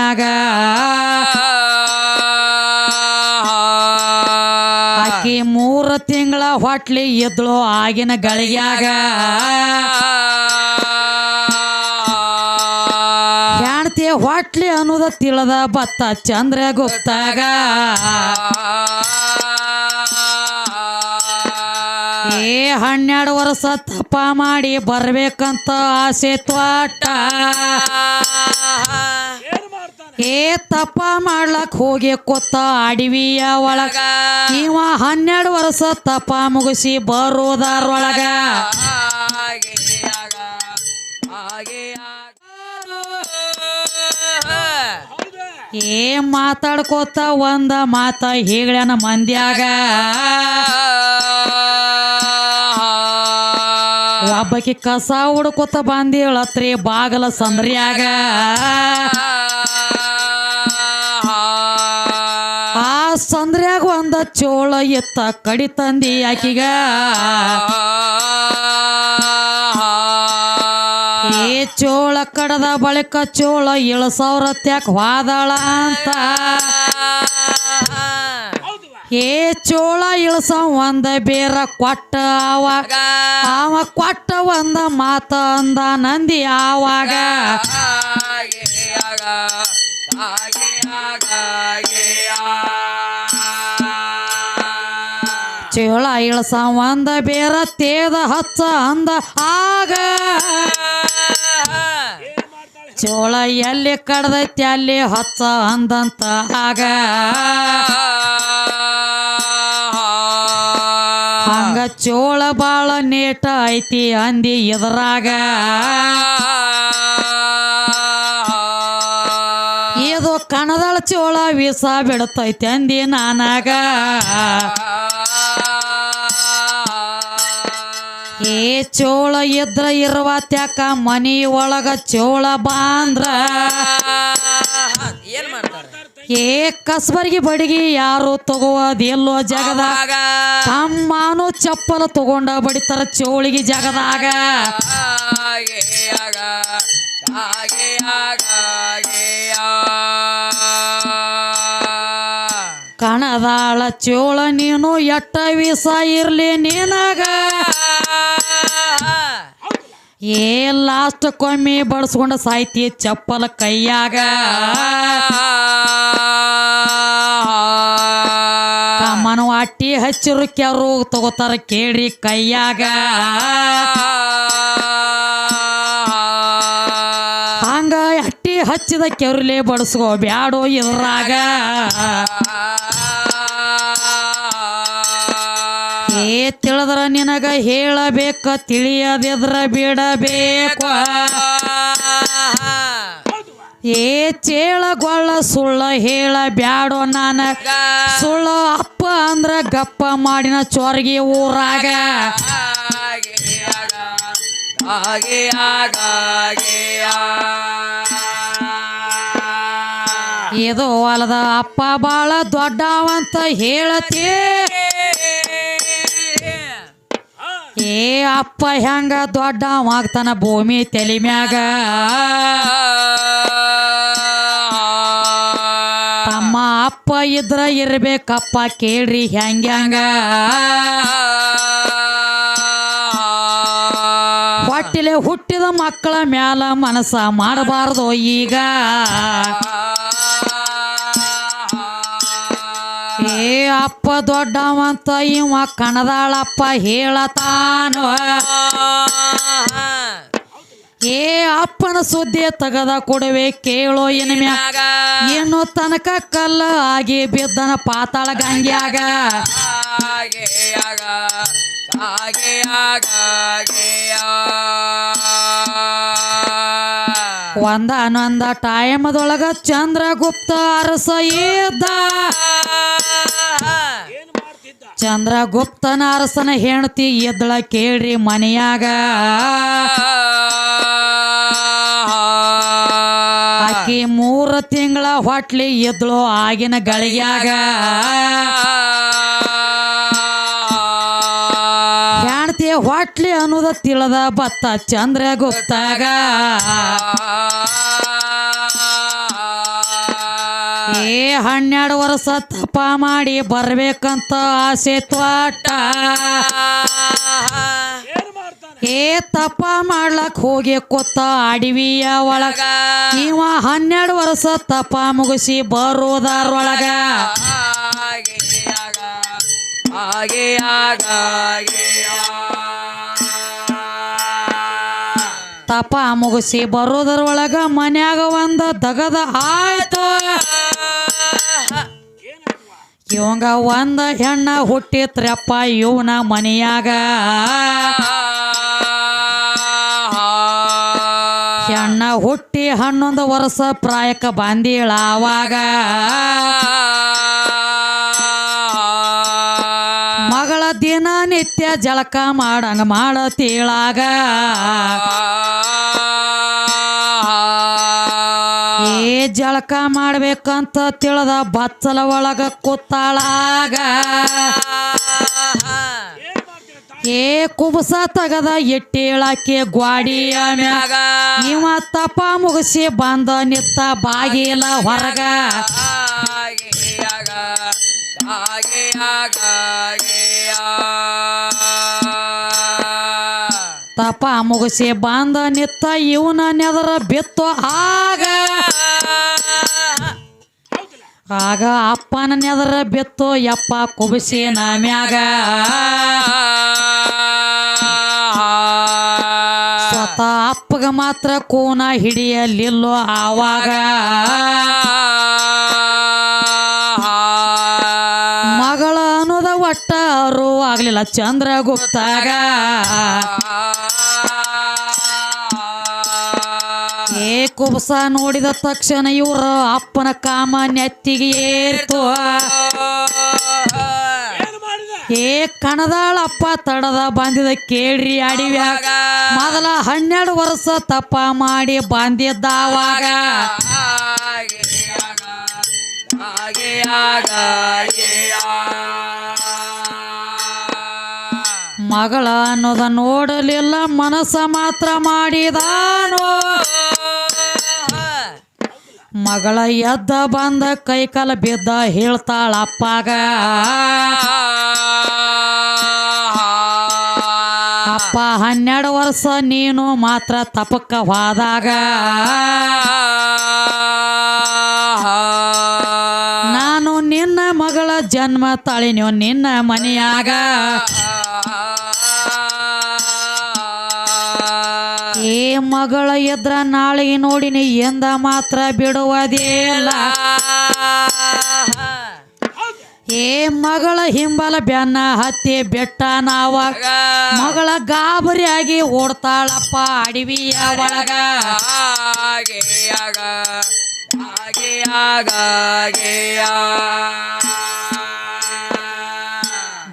ಮನ್ಯಾಗ ಆಕಿ ಮೂರು ತಿಂಗಳ ಹೊಟ್ಲಿ ಎದ್ಳು ಆಗಿನ ಗಳಿಗ್ಯಾಗ. ಹೆಣ್ತಿ ಹೊಟ್ಲಿ ಅನ್ನೋದ ತಿಳದ ಬತ್ತ ಚಂದ್ರಗುಪ್ತಾಗ. ಏ ಹನ್ನೆರಡು ವರ್ಷ ತಪ್ಪ ಮಾಡಿ ಬರ್ಬೇಕಂತ ಆಸೆ ತ್ವಾಟ ಏ ತಪ್ಪ ಮಾಡ್ಲಕ್ ಹೋಗಿ ಕೊತ್ತ ಅಡವಿಯ ಒಳಗ. ಇವ ಹನ್ನೆರಡು ವರ್ಷ ತಪ್ಪ ಮುಗಿಸಿ ಬರೋದಾರೊಳಗ. ಏ ಮಾತಾಡ್ಕೋತ ಒಂದ ಮಾತ ಹೇಳ್ಯಾನ ಮಂದ್ಯಾಗ. ಒಬ್ಬಕಿ ಕಸ ಹುಡ್ಕೋತ ಬಂದಿಳತ್ರಿ ಬಾಗಲ ಸಂದ್ರ್ಯಾಗ. ಚೋಳ ಎತ್ತ ಕಡಿ ತಂದಿ ಆಕಿಗ ಏ ಚೋಳ ಕಡದ ಬಳಿಕ ಚೋಳ ಏಳು ಸಾವಿರ ತ್ಯಾಕ್ ವಾದಳ ಅಂತ ಏ ಚೋಳ ಇಳಸ ಒಂದ ಬೇರ ಕೊಟ್ಟ ಆವಾಗ ಅವ ಕೊಟ್ಟ ಒಂದ ಮಾತ ಅಂದ ನಂದಿ ಆವಾಗ ಚೋಳ ಏಳ ಒಂದ ಬೇರ, ತೇದ ಹಚ್ಚ ಅಂದ ಆಗ ಚೋಳ ಎಲ್ಲಿ ಕಡ್ದೈತಿ ಅಲ್ಲಿ ಹಚ್ಚ ಅಂದಂತ ಆಗ. ಹಂಗ ಚೋಳ ಬಾಳ ನೇಟ ಐತಿ ಅಂದಿ ಎದುರಾಗ. ಇದು ಕಣದಳ ಚೋಳ ವೀಸಾ ಬಿಡತೈತಿ ಅಂದಿ ನಾನಾಗ. ಏ ಚೋಳ ಇದ್ರ ಇರುವ ತ್ಯಾಕ ಮನಿ ಒಳಗ ಚೋಳ ಬಾಂದ್ರ? ಏನ್ ಮಾಡ್ತಾರ? ಏ ಕಸ್ಬರ್ಗಿ ಬಡಿಗಿ ಯಾರು ತಗೋದಿಲ್ಲೋ ಜಗದಾಗ? ತಮ್ಮನು ಚಪ್ಪಲ ತಗೊಂಡ ಬಡಿತಾರ ಚೋಳಿಗೆ ಜಗದಾಗ. ಕಣದಾಳ ಚೋಳ ನೀನು ಎಟ್ಟ ವಿಷ ಇರ್ಲಿ ನಿನಗ? ಏ ಲಾಸ್ಟ್ ಕೊಮ್ಮಿ ಬಡಿಸ್ಕೊಂಡ ಸಾಯ್ತಿ ಚಪ್ಪಲ ಕೈಯಾಗ. ಮನು ಅಟ್ಟಿ ಹಚ್ಚಿರು ಕೆರು ತಗೋತಾರ ಕೇಳಿ ಕೈಯಾಗ. ಹಂಗ ಅಟ್ಟಿ ಹಚ್ಚಿದ ಕೆರುಲೆ ಬಡಿಸ್ಕೋ ಬ್ಯಾಡೋ ಇದ್ರಾಗ. ತಿಳಿದ್ರ ನಿನಗ ಹೇಳಬೇಕ ತಿಳಿಯದಿದ್ರ ಬಿಡಬೇಕು. ಏ ಚೇಳಗೊಳ್ಳ ಸುಳ್ಳ ಹೇಳ ಬ್ಯಾಡೋ ನಾನ. ಸುಳ್ಳ ಅಪ್ಪ ಅಂದ್ರ ಗಪ್ಪ ಮಾಡಿನ ಚೊರ್ಗಿ ಊರಾಗ. ಇದು ಹೊಲದ ಅಪ್ಪ ಬಾಳ ದೊಡ್ಡವಂತ ಹೇಳತಿ. ಏ, ಅಪ್ಪ ಹೆಂಗ ದೊಡ್ಡವಾಗ್ತಾನ ಭೂಮಿ ತಲೆ ಮ್ಯಾಗ? ತಮ್ಮ ಅಪ್ಪ ಇದ್ರ ಇರ್ಬೇಕಪ್ಪ, ಕೇಳ್ರಿ ಹೆಂಗ ಹೆಂಗ? ಹುಟ್ಟಿದ ಮಕ್ಕಳ ಮ್ಯಾಲ ಮನಸ ಮಾಡಬಾರ್ದು ಈಗ. ಏ ಅಪ್ಪ ದೊಡ್ಡವಂತ ಇವ ಕಣದಾಳಪ್ಪ ಹೇಳತಾನ. ಏ ಅಪ್ಪನ ಸುದ್ದಿ ತಗದ ಕೊಡುವೆ ಕೇಳೋ ಮ್ಯಾಗ ಏನು ತನಕ ಕಲ್ಲ ಆಗಿ ಬಿದ್ದನ ಪಾತಾಳ ಗಂಗ್ಯಾಗ. ಒಂದ ಹನ್ನೊಂದ ಟೈಮದೊಳಗ ಚಂದ್ರಗುಪ್ತ ಅರಸ ಇದ್ದ. ಚಂದ್ರಗುಪ್ತನ ಅರಸನ ಹೆಂಡತಿ ಎದ್ದಳ ಕೇಳ್ರಿ ಮನೆಯಾಗ. ಆಕಿ ಮೂರು ತಿಂಗಳ ಹೊಟ್ಲಿ ಎದ್ಳು ಆಗಿನ ಗಳಿಗ್ಯಾಗ. ಹೆಂಡತಿ ಹೊಟ್ಲಿ ಅನ್ನೋದ ತಿಳಿದ ಬತ್ತ ಚಂದ್ರಗುಪ್ತಾಗ ಏ ಹನ್ನೆರಡು ವರ್ಷ ತಪ ಮಾಡಿ ಬರ್ಬೇಕಂತ ಆಸೆ ತ್ವಾಟ ಏ ತಪ ಮಾಡ್ಲಕ್ ಹೋಗಿ ಕೊತ್ತ ಅಡವಿಯ ಒಳಗ. ಇವ ಹನ್ನೆರಡು ವರ್ಷ ತಪ ಮುಗಿಸಿ ಬರೋದಾರೊಳಗ. ತಪ ಮುಗಿಸಿ ಬರೋದರೊಳಗ ಮನ್ಯಾಗ ಒಂದ ದಗದ ಆಯ್ತು. ಇವಂಗ ಒಂದ ಹೆಣ್ಣ ಹುಟ್ಟಿತ್ರಪ್ಪ ಇವನ ಮನೆಯಾಗ. ಹೆಣ್ಣ ಹುಟ್ಟಿ ಹನ್ನೊಂದು ವರ್ಷ ಪ್ರಾಯಕ ಬಂದಿಳ ಆವಾಗ ಮಗಳ ದಿನ ನಿತ್ಯ ಜಳಕ ಮಾಡಂಗ ಮಾಡತೀಳಾಗ ಏ ಜಳಕ ಮಾಡ್ಬೇಕಂತ ತಿಳಿದ ಬಚ್ಚಲ ಒಳಗ ಕೂತಾಳಾಗ. ಏ ಕುಬಸ ತಗದ ಇಟ್ಟಿಳಾಕಿ ಗ್ವಾಡಿಯ ಮ್ಯಾಗ ಇವ ತಪ್ಪ ಮುಗಿಸಿ ಬಂದ ನಿತ್ತ ಬಾಗಿಲ ಹೊರಗ. ತಪ ಮುಗಿಸಿ ಬಂದ ನಿತ್ತ ಇವನ ನೆದರ ಬಿತ್ತು ಆಗ. ಆಗ ಅಪ್ಪನ ನೆದರ ಬಿತ್ತು, ಯಪ್ಪ ಕುಬಿಸಿ ಮ್ಯಾಗ. ಸ್ವತಃ ಅಪ್ಪಗ ಮಾತ್ರ ಕೂನ ಹಿಡಿಯಲಿಲ್ಲೋ ಆವಾಗ. ಮಗಳ ಅನ್ನೋದ ಒಟ್ಟ ಅವರು ಆಗ್ಲಿಲ್ಲ ಚಂದ್ರಗುಪ್ತಾಗ. ಕುಬಸ ನೋಡಿದ ತಕ್ಷಣ ಇವ್ರ ಅಪ್ಪನ ಕಾಮ ನೆತ್ತಿಗೆ ಏರ್ತು. ಏ ಕಣದಾಳಪ್ಪ ತಡದ ಬಂದಿದ ಕೇಳ್ರಿ ಅಡಿವ್ಯಾಗ ಮೊದಲ ಹನ್ನೆರಡು ವರ್ಷ ತಪ್ಪ ಮಾಡಿ ಬಂದಿದ್ದಾವಾಗ. ಮಗಳ ಅನ್ನೋದ ನೋಡಲಿಲ್ಲ ಮನಸ್ಸ ಮಾತ್ರ ಮಾಡಿದಾನೋ. ಮಗಳ ಎದ್ದ ಬಂದ ಕೈಕಾಲ ಬಿದ್ದ ಹೇಳ್ತಾಳಪ್ಪಾಗ ಅಪ್ಪ, ಹನ್ನೆರಡು ವರ್ಷ ನೀನು ಮಾತ್ರ ತಪಕ್ಕ ಹೋದಾಗ. ನಾನು ನಿನ್ನ ಮಗಳ ಜನ್ಮ ತಾಳಿನೋ ನಿನ್ನ ಮನೆಯಾಗ. ಏ ಮಗಳ ಎದ್ರ ನಾಳೆಗೆ ನೋಡಿನಿ, ಎಂದ ಮಾತ್ರ ಬಿಡುವುದಿಲ್ಲ. ಏ ಮಗಳ ಹಿಂಬಲ ಬೆನ್ನ ಹತ್ತಿ ಬೆಟ್ಟ ನಾವ. ಮಗಳ ಗಾಬರಿಯಾಗಿ ಓಡ್ತಾಳಪ್ಪ ಅಡವಿಯ ಒಳಗ.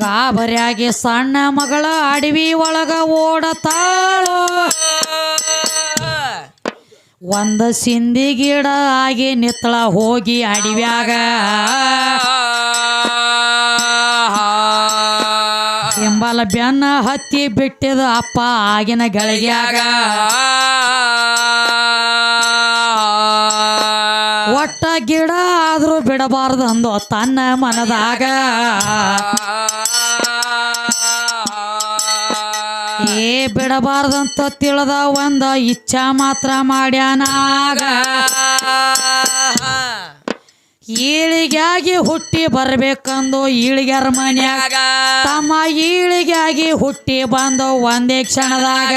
ಗಾಬರಿಯಾಗಿ ಸಣ್ಣ ಮಗಳ ಅಡವಿ ಒಳಗ ಓಡತಾಳು. ಒಂದ ಸಿಂಧಿ ಗಿಡ ಆಗಿ ನಿತ್ತಳ ಹೋಗಿ ಅಡಿವ್ಯಾಗ. ಎಂಬಲ ಬೆನ್ನ ಹತ್ತಿ ಬಿಟ್ಟಿದ ಅಪ್ಪ ಆಗಿನ ಗಳಿಗ್ಯಾಗ. ಒಟ್ಟ ಗಿಡ ಆದ್ರೂ ಬಿಡಬಾರ್ದು ಅಂದು ತನ್ನ ಮನದಾಗ. ಏ ಬಿಡಬಾರ್ದಂತ ತಿಳಿದ ಒಂದ ಇಚ್ಛಾ ಮಾತ್ರ ಮಾಡ್ಯಾನಾಗ. ಈಳಿಗಾಗಿ ಹುಟ್ಟಿ ಬರ್ಬೇಕಂದು ಈಳಿಗ್ಯಾರ ಮನ್ಯಾಗ. ತಮ್ಮ ಈಳಿಗಾಗಿ ಹುಟ್ಟಿ ಬಂದು ಒಂದೇ ಕ್ಷಣದಾಗ.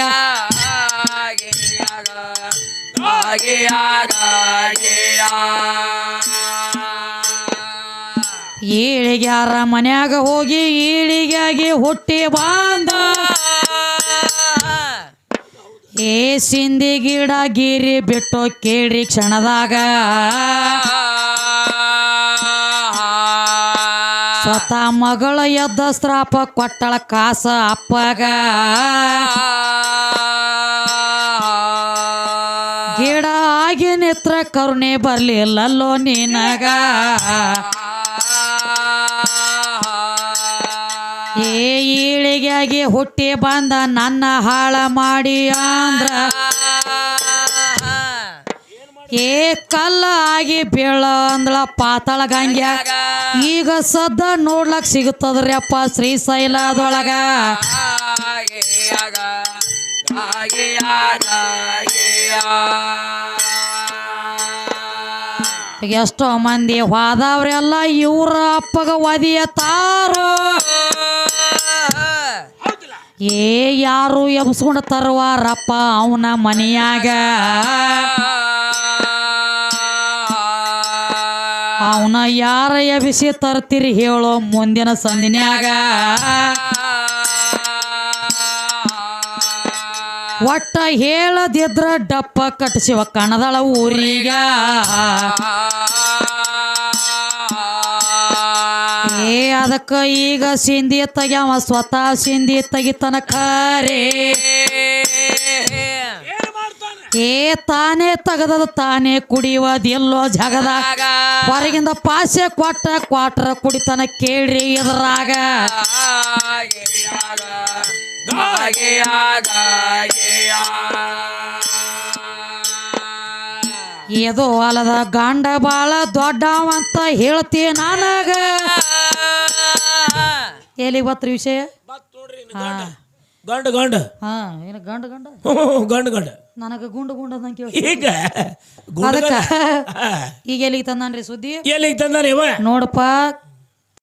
ಈಳಿಗ್ಯಾರ ಮನ್ಯಾಗ ಹೋಗಿ ಈಳಿಗಾಗಿ ಹುಟ್ಟಿ ಬಂದ. ಏ ಸಿಂಧಿ ಗಿಡ ಗಿರಿ ಬಿಟ್ಟು ಕೇಳ್ರಿ ಕ್ಷಣದಾಗ. ಸ್ವತಃ ಮಗಳ ಎದ್ದ ಸ್ತ್ರಾಪ ಕೊಟ್ಟಳ ಕಾಸ ಅಪ್ಪಗ. ಗಿಡ ಆಗಿ ನಿತ್ರ ಕರುಣೆ ಬರ್ಲಿಲ್ಲಲ್ಲೋ ನಿನಗ. ಏ ಈಳಿಗಾಗಿ ಹುಟ್ಟಿ ಬಂದ ನನ್ನ ಹಾಳ ಮಾಡಿ ಅಂದ್ರ ಏ ಕಲ್ಲ ಆಗಿ ಬೀಳ ಪಾತಾಳ ಗಂಗ್ಯಾಗ ಈಗ ಸದ್ದ ನೋಡ್ಲಕ್ ಸಿಗುತ್ತದ್ರಿ ಅಪ್ಪ ಶ್ರೀಶೈಲದೊಳಗ ಎಷ್ಟೋ ಮಂದಿ ಹೋದವ್ರೆಲ್ಲ ಇವ್ರ ಅಪ್ಪಗ ಒದಿಯತ್ತಾರೋ ತಾರು ಏ, ಯಾರು ಎಬ್ಸ್ಕೊಂಡು ತರುವಾರಪ್ಪ ಅವನ ಮನೆಯಾಗ? ಅವನ ಯಾರ ಎಬಿಸಿ ತರ್ತೀರಿ ಹೇಳೋ ಮುಂದಿನ ಸಂದಿನ್ಯಾಗ? ಒಟ್ಟ ಹೇಳದಿದ್ರ ಡಪ್ಪ ಕಟ್ಟಿಸಿವ ಕಣದಳ ಊರಿಗ. ಏ, ಅದಕ್ಕ ಈಗ ಸಿಂಧಿ ತೆಗ್ಯಾವ, ಸ್ವತಃ ಸಿಂಧಿ ತೆಗಿತನ ಖರೆ ಏ, ತಾನೇ ತೆಗದದ, ತಾನೇ ಕುಡಿಯೋದಿಲ್ಲೋ ಜಗದಾಗ. ಹೊರಗಿಂದ ಪಾಸೆ ಕೊಟ್ಟ, ಕ್ವಾಟ್ರ ಕುಡಿತನ ಕೇಳ್ರಿ ಎದುರಾಗ. ಇದು ಅಲದ ಗಂಡ ಬಾಳ ದೊಡ್ಡವಂತ ಹೇಳ್ತಿ ನನಗ. ಎಲ್ಲಿ ಬತ್ರಿ ವಿಷಯ? ಗಂಡ. ಗಂಡ ಹಾ ಏನು ಗಂಡ ಗಂಡ. ಗಂಡ ಗಂಡ. ನನಗ ಗುಂಡು ಗುಂಡ ಅಂತ ಕೇಳಿ ಈಗ? ಅದಕ್ಕ ಈಗ ಎಲ್ಲಿಗೆ ತಂದಾನ್ರಿ ಸುದ್ದಿ? ಎಲ್ಲಿಗೆ ತಂದಾನ ಇವ? ನೋಡಪ್ಪ